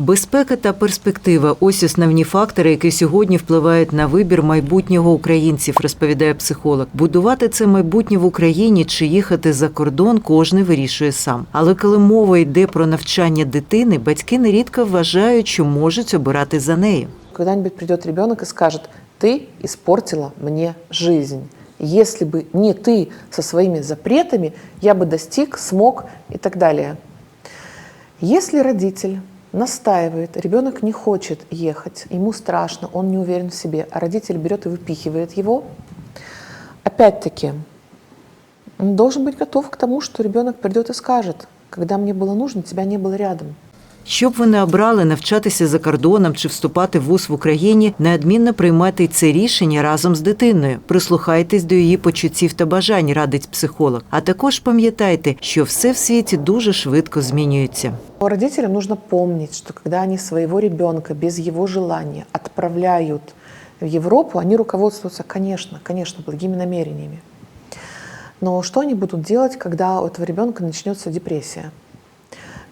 Безпека та перспектива ось основні фактори, які сьогодні впливають на вибір майбутнього українців, розповідає психолог. Будувати це майбутнє в Україні чи їхати за кордон, кожен вирішує сам. Але коли мова йде про навчання дитини, батьки нерідко вважають, що можуть обирати за нею. Когда-нибудь придет ребенок и скажет, ты испортила мне жизнь. Если бы не ты со своими запретами, я бы достиг, смог и так далее. Если родитель настаивает, ребенок не хочет ехать, ему страшно, он не уверен в себе, а родитель берет и выпихивает его, опять-таки, он должен быть готов к тому, что ребенок придет и скажет, когда мне было нужно, тебя не было рядом. Щоб ви не обрали навчатися за кордоном чи вступати в вуз в Україні, неодмінно приймайте це рішення разом з дитиною. Прислухайтесь до її почуттів та бажань, радить психолог. А також пам'ятайте, що все в світі дуже швидко змінюється. Родителям нужно помнить, что когда они своего ребенка без его желания отправляют в Европу, они руководствуются, конечно, конечно, благими намерениями. Но что они будут делать, когда у этого ребенка начнется депрессия?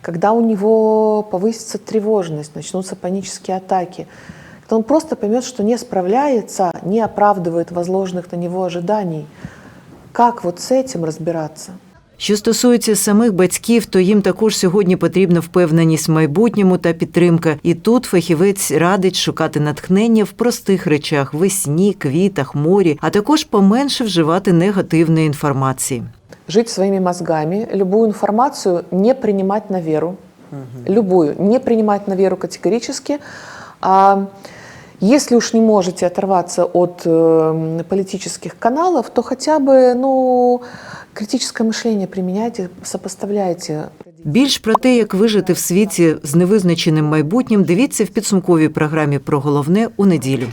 Когда у него повысится тревожность, начнутся панические атаки, когда он просто поймет, что не справляется, не оправдывает возложенных на него ожиданий. Как вот с этим разбираться? Що стосується самих батьків, то їм також сьогодні потрібна впевненість в майбутньому та підтримка. І тут фахівець радить шукати натхнення в простих речах весні, квітах, морі, а також поменше вживати негативної інформації. жить своими мозгами, любую информацию не принимать на веру, любую, не принимать на веру категорически. А если уж не можете оторваться от э, политических каналов, то хотя бы ну, критическое мышление применяйте, сопоставляйте. Більш про те, як вижити в світі з невизначеним майбутнім, дивіться в підсумковій програмі про головне у неділю.